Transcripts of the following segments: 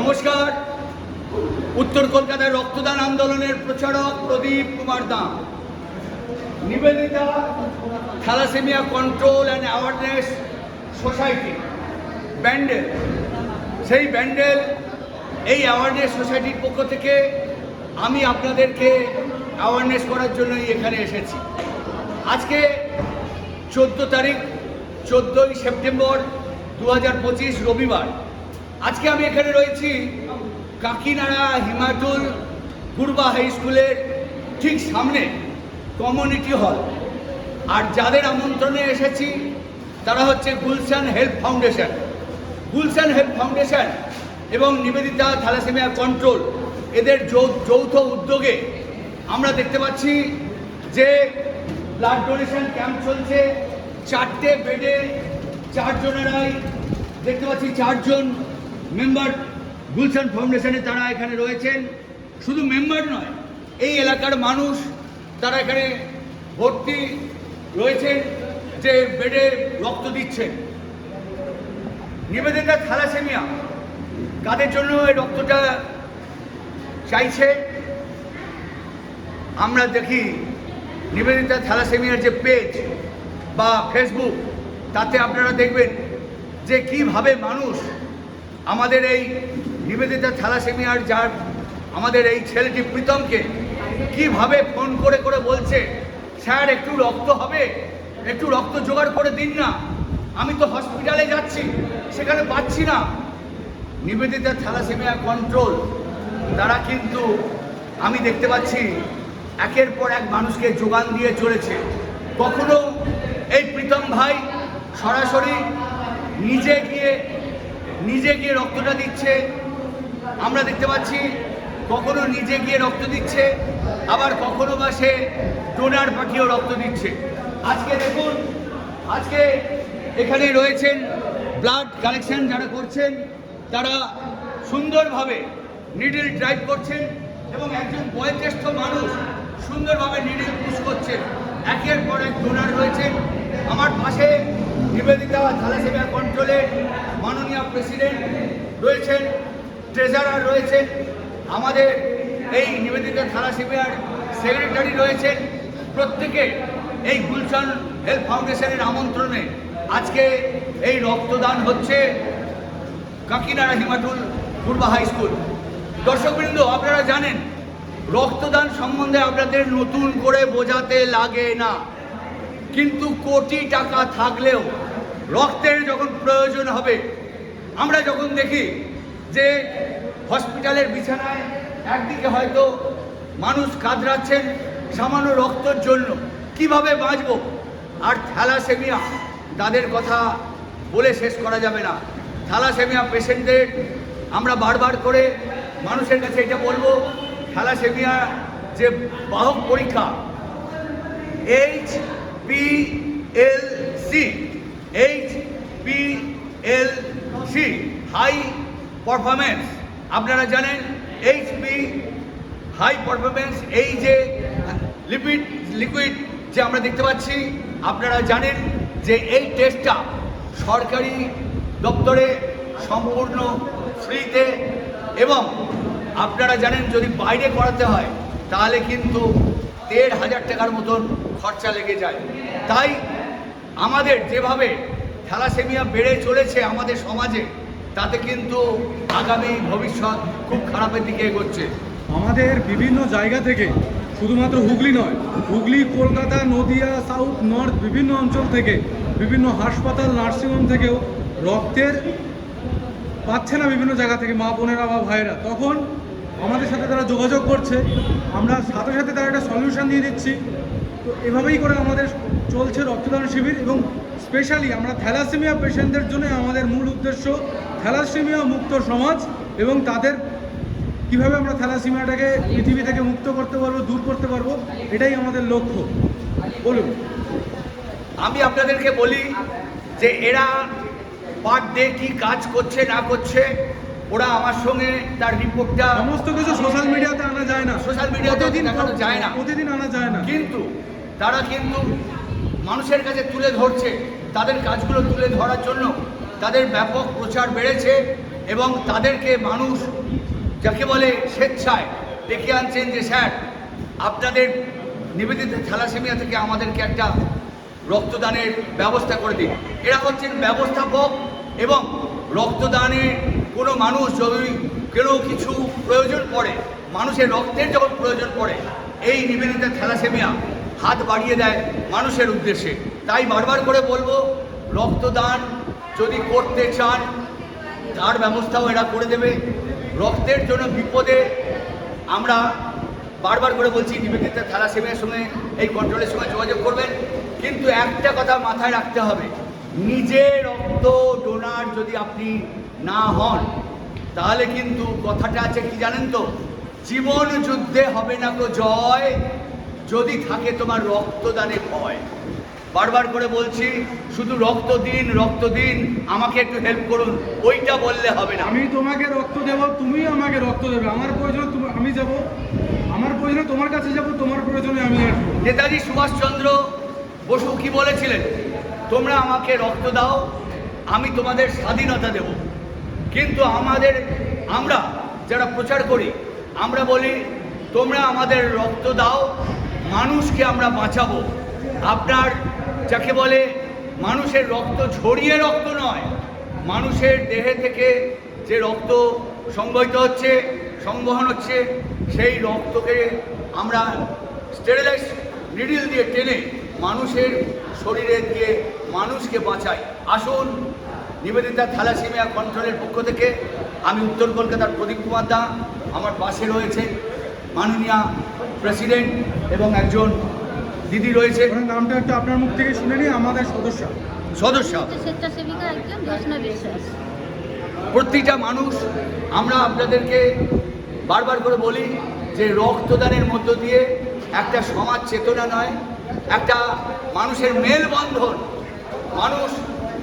নমস্কার। উত্তর কলকাতায় রক্তদান আন্দোলনের প্রচারক Pradip Kumar Dam. Nivedita, thalassaemia control and awareness society, Bandel. সেই ব্যান্ডেল, এই অ্যাওয়ারনেস সোসাইটির পক্ষ থেকে আমি আপনাদেরকে অ্যাওয়ারনেস করার জন্যই এখানে এসেছি। আজকে চোদ্দ তারিখ, চোদ্দোই সেপ্টেম্বর দু হাজার পঁচিশ রবিবার। আজকে আমি এখানে রয়েছি কাকিনাড়া হিমাচল পূর্বা হাই স্কুলের ঠিক সামনে কমিউনিটি হল। আর যাদের আমন্ত্রণে এসেছি, তারা হচ্ছে Gulshan health foundation. Gulshan health foundation এবং নিবেদিতা থ্যালাসেমিয়া কন্ট্রোল, এদের যৌথ উদ্যোগে আমরা দেখতে পাচ্ছি যে ব্লাড ডোনেশন ক্যাম্প চলছে। চারটে বেডে চারজনেরাই দেখতে পাচ্ছি, চারজন মেম্বার গুলশান ফাউন্ডেশনে তারা এখানে রয়েছেন। শুধু মেম্বার নয়, এই এলাকার মানুষ তারা এখানে ভর্তি রয়েছেন, যে বেডে রক্ত দিচ্ছেন। নিবেদিতা থ্যালাসেমিয়া কাদের জন্য এই রক্তটা চাইছে? আমরা দেখি নিবেদিতা থ্যালাসেমিয়ার যে পেজ বা ফেসবুক, তাতে আপনারা দেখবেন যে কীভাবে মানুষ আমাদের এই নিবেদিতা থ্যালাসেমিয়ার যার আমাদের এই ছেলেটি প্রীতমকে কীভাবে ফোন করে করে বলছে, স্যার, একটু রক্ত হবে? একটু রক্ত জোগাড় করে দিন না। আমি তো হসপিটালে যাচ্ছি, সেখানে পাচ্ছি না। নিবেদিতা থ্যালাসেমিয়া কন্ট্রোল তারা কিন্তু আমি দেখতে পাচ্ছি একের পর এক মানুষকে যোগান দিয়ে চলেছে। কখনো এই প্রীতম ভাই সরাসরি নিজে গিয়ে নিজে গিয়ে রক্তটা দিচ্ছে। আমরা দেখতে পাচ্ছি কখনো নিজে গিয়ে রক্ত দিচ্ছে, আবার কখনো বা সে ডোনার পাঠিয়েও রক্ত দিচ্ছে। আজকে দেখুন, আজকে এখানে রয়েছেন ব্লাড কালেকশন যারা করছেন, তারা সুন্দরভাবে নিডল ড্রাইভ করছেন এবং একজন বয়োজ্যেষ্ঠ মানুষ সুন্দরভাবে নিডল পুশ করছেন। একের পর এক ডোনার রয়েছেন। আমার পাশে নিবেদিতা থ্যালাসেমিয়া কন্ট্রোলে মাননীয় প্রেসিডেন্ট রয়েছেন, ট্রেজারার রয়েছেন, আমাদের এই নিবেদিতা থ্যালাসেমিয়ার সেক্রেটারি রয়েছেন। প্রত্যেকে এই গুলশান হেলথ ফাউন্ডেশনের আমন্ত্রণে আজকে এই রক্তদান হচ্ছে কাকিনাড়া হিমাটুল পূর্বা হাই স্কুল। দর্শকবৃন্দ, আপনারা জানেন, রক্তদান সম্বন্ধে আপনাদের নতুন করে বোঝাতে লাগে না। কিন্তু কোটি টাকা থাকলেও রক্তের যখন প্রয়োজন হবে, আমরা যখন দেখি যে হসপিটালের বিছানায় একদিকে হয়তো মানুষ কাতরাচ্ছেন সামান্য রক্তর জন্য, কীভাবে বাঁচব? আর থ্যালাসেমিয়া, তাদের কথা বলে শেষ করা যাবে না। থ্যালাসেমিয়া পেশেন্টদের আমরা বারবার করে মানুষের কাছে এটা বলব, থ্যালাসেমিয়া যে বাহক পরীক্ষা, H P L C H P L C high performance আপনারা জানেন এইচ পি হাই পারফরমেন্স এই যে লিপিড লিকুইড যে আমরা দেখতে পাচ্ছি, আপনারা জানেন যে এই টেস্টটা সরকারি দপ্তরে সম্পূর্ণ ফ্রিতে এবং আপনারা জানেন যদি বাইরে করাতে হয়, তাহলে কিন্তু দেড় হাজার টাকার মতন খরচা লেগে যায়। তাই আমাদের যেভাবে থ্যালাসেমিয়া বেড়ে চলেছে আমাদের সমাজে, তাতে কিন্তু আগামী ভবিষ্যৎ খুব খারাপের দিকে এগোচ্ছে। আমাদের বিভিন্ন জায়গা থেকে, শুধুমাত্র হুগলি নয়, হুগলি, কলকাতা, নদিয়া, সাউথ, নর্থ, বিভিন্ন অঞ্চল থেকে, বিভিন্ন হাসপাতাল নার্সিংহোম থেকেও রক্তের পাচ্ছে না বিভিন্ন জায়গা থেকে মা বোনেরা বা ভাইয়েরা। তখন আমাদের সাথে তারা যোগাযোগ করছে, আমরা সাথে সাথে তারা একটা সলিউশন দিয়ে দিচ্ছি। তো এভাবেই করে আমাদের চলছে রক্তদান শিবির এবং স্পেশালি আমরা থ্যালাসেমিয়া পেশেন্টদের জন্য আমাদের মূল উদ্দেশ্য থ্যালাসেমিয়া মুক্ত সমাজ এবং তাদের কীভাবে আমরা থ্যালাসেমিয়াটাকে পৃথিবী থেকে মুক্ত করতে পারব, দূর করতে পারব, এটাই আমাদের লক্ষ্য। বলুন। আমি আপনাদেরকে বলি যে এরা পার ডে কি কাজ করছে, না করছে ওরা আমার সঙ্গে তার রিপোর্টটা সমস্ত কিছু সোশ্যাল মিডিয়াতে আনা যায় না। সোশ্যাল media তে প্রতিদিন দেখানো যায় না। প্রতিদিন আনা যায় না। কিন্তু তারা কিন্তু মানুষের কাছে তুলে ধরছে তাদের কাজগুলো তুলে ধরার জন্য তাদের ব্যাপক প্রচার বেড়েছে এবং তাদেরকে মানুষ যাকে বলে স্বেচ্ছায় ডেকে আনছেন যে স্যার আপনাদের নিবেদিত থ্যালাসেমিয়া থেকে আমাদেরকে একটা রক্তদানের ব্যবস্থা করে দিন। এরা হচ্ছেন ব্যবস্থাপক এবং রক্তদানে কোনো মানুষ যদি কেউ কিছু প্রয়োজন পড়ে, মানুষের রক্তের যখন প্রয়োজন পড়ে, এই নিবেদিত থ্যালাসেমিয়া হাত বাড়িয়ে দেয় মানুষের উদ্দেশ্যে। তাই বারবার করে বলব, রক্তদান যদি করতে চান, তার ব্যবস্থাও এরা করে দেবে। রক্তের জন্য বিপদে আমরা বারবার করে বলছি, নিবেদিত থ্যালাসেমিয়ার সঙ্গে এই কন্ট্রোলের সঙ্গে যোগাযোগ করবেন। কিন্তু একটা কথা মাথায় রাখতে হবে, নিজে রক্ত ডোনার যদি আপনি না হন তাহলে কিন্তু কথাটা আছে কি জানেন তো? জীবন যুদ্ধে হবে না তো জয় যদি থাকে তোমার রক্তদানে ভয়। বারবার করে বলছি শুধু রক্ত দিন রক্ত দিন আমাকে একটু হেল্প করুন ওইটা বললে হবে না। আমি তোমাকে রক্ত দেব তুমি আমাকে রক্ত দেবে। আমার প্রয়োজনে তুমি আমি যাব আমার প্রয়োজনে তোমার কাছে যাব তোমার প্রয়োজনে আমি আসব। নেতাজি সুভাষচন্দ্র বসু কি বলেছিলেন? তোমরা আমাকে রক্ত দাও আমি তোমাদের স্বাধীনতা দেব। কিন্তু আমাদের, আমরা যারা প্রচার করি, আমরা বলি, তোমরা আমাদের রক্ত দাও, মানুষকে আমরা বাঁচাবো। আপনার যাকে বলে, মানুষের রক্ত ঝরিয়ে রক্ত নয়, মানুষের দেহে থেকে যে রক্ত সংবহিত হচ্ছে, সংবহন হচ্ছে, সেই রক্তকে আমরা স্টেরিলাইজ নিডিল দিয়ে টেনে মানুষের শরীরে দিয়ে মানুষকে বাঁচাই। আসুন নিবেদিতা থ্যালাসেমিয়া কন্ট্রোলের পক্ষ থেকে আমি উত্তর কলকাতার প্রদীপ কুমার দা আমার পাশে রয়েছে মাননীয় প্রেসিডেন্ট এবং একজন দিদি রয়েছে। নামটা একটু আপনার মুখ থেকে শুনে নিই আমাদের সদস্য। সদস্য। প্রত্যেকটা মানুষ আমরা আপনাদেরকে বারবার করে বলি যে রক্তদানের মধ্য দিয়ে একটা সমাজ চেতনা নয় একটা মানুষের মেলবন্ধন। মানুষ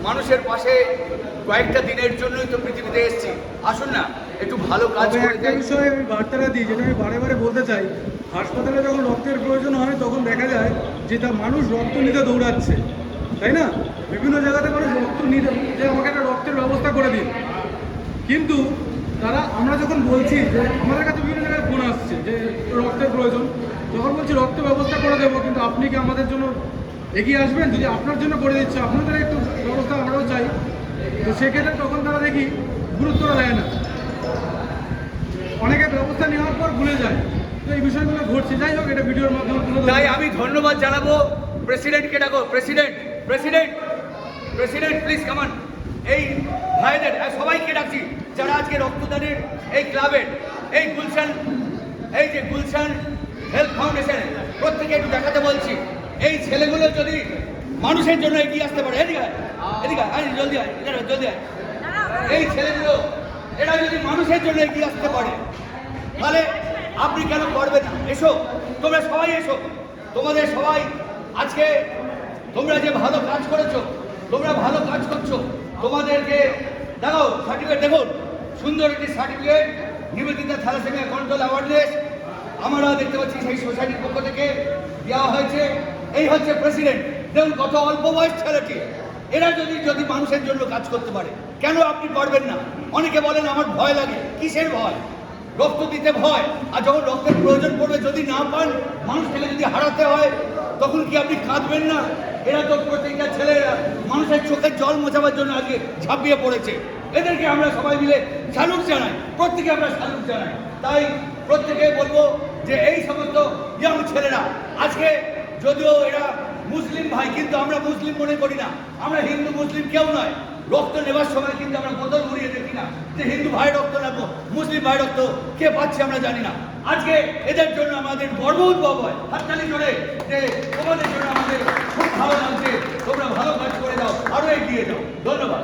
মানুষের পাশে কয়েকটা দিনের জন্যই তো পৃথিবীতে এসেছি। আসুন না একটু ভালো কাজ একটা বিষয়ে আমি বার্তাটা দিই যেটা আমি বারে বারে বলতে চাই। হাসপাতালে যখন রক্তের প্রয়োজন হয় তখন দেখা যায় যে তা মানুষ রক্ত নিতে দৌড়াচ্ছে। তাই না? বিভিন্ন জায়গাতে মানুষ রক্ত নিতে যে আমাকে একটা রক্তের ব্যবস্থা করে দিন। কিন্তু তারা আমরা যখন বলছি যে আমাদের কাছে বিভিন্ন জায়গায় ফোন আসছে যে রক্তের প্রয়োজন যখন বলছি রক্ত ব্যবস্থা করে দেবো কিন্তু আপনি কি আমাদের জন্য এগিয়ে আসবেন, যদি আপনার জন্য করে দিচ্ছে, আপনাদের একটু ব্যবস্থা আমরাও চাই। তো সেক্ষেত্রে তখন তারা দেখি গুরুত্বটা দেয় না। অনেকে ব্যবস্থা নেওয়ার পর ভুলে যায়। তো এই বিষয়গুলো ঘটছে। যাই হোক, এটা ভিডিওর মাধ্যমে তাই আমি ধন্যবাদ জানাব প্রেসিডেন্টকে ডাকো। প্রেসিডেন্ট প্রেসিডেন্ট প্রেসিডেন্ট প্লিজ কামান এই ভাইদের সবাইকে ডাকছি, যারা আজকে রক্তদানের এই ক্লাবের, এই গুলশান, এই যে গুলশান হেলথ ফাউন্ডেশন প্রত্যেকে একটু দেখাতে বলছি। এই ছেলেগুলো যদি মানুষের জন্য এগিয়ে আসতে পারে এদিকে এদিকে আয়, জলদি আয় জলদি আয়। এই ছেলেগুলো এরা যদি মানুষের জন্য এগিয়ে আসতে পারে তাহলে আপনি কেন করবেন না? এসো তোমরা সবাই এসো। তোমাদের সবাই আজকে তোমরা যে ভালো কাজ করেছ তোমরা ভালো কাজ করছ তোমাদেরকে দেখো সার্টিফিকেট দেখুন। সুন্দর একটি certificate Nivedita thalassaemia control awareness আমরা দেখতে পাচ্ছি সেই সোসাইটির পক্ষ থেকে দেওয়া হয়েছে। এই হচ্ছে প্রেসিডেন্ট দেখুন, কত অল্প বয়স ছেলেটি এরা যদি যদি মানুষের জন্য কাজ করতে পারে, কেন আপনি পারবেন না? অনেকে বলেন, আমার ভয় লাগে। কিসের ভয়? রক্ত দিতে ভয়। আর যখন রক্তের প্রয়োজন পড়বে, যদি না পান, মানুষটাকে যদি হারাতে হয়, তখন কি আপনি কাঁদবেন না? এরা তো প্রত্যেকটা ছেলেরা মানুষের চোখের জল মোছাবার জন্য আজকে ঝাঁপিয়ে পড়েছে। এদেরকে আমরা সবাই মিলে স্যালুট জানাই। প্রত্যেকে আমরা স্যালুট জানাই। তাই প্রত্যেকে বলব যে, এই সমস্ত ইয়ং ছেলেরা, আজকে যদিও এরা মুসলিম ভাই, কিন্তু আমরা মুসলিম মনে করি না। আমরা হিন্দু, মুসলিম কেউ নয়। রক্ত নেবার সময় কিন্তু আমরা বদল ঘুরিয়ে দেখি না যে হিন্দু ভাই রক্ত নেব, মুসলিম ভাই রক্ত কে পাচ্ছে আমরা জানি না। আজকে এদের জন্য আমাদের গর্ব উদ্ভব হয় হাততালি করে যে তোমাদের জন্য আমাদের খুব ভালো লাগছে। তোমরা ভালো কাজ করে যাও আরও এগিয়ে যাও। ধন্যবাদ।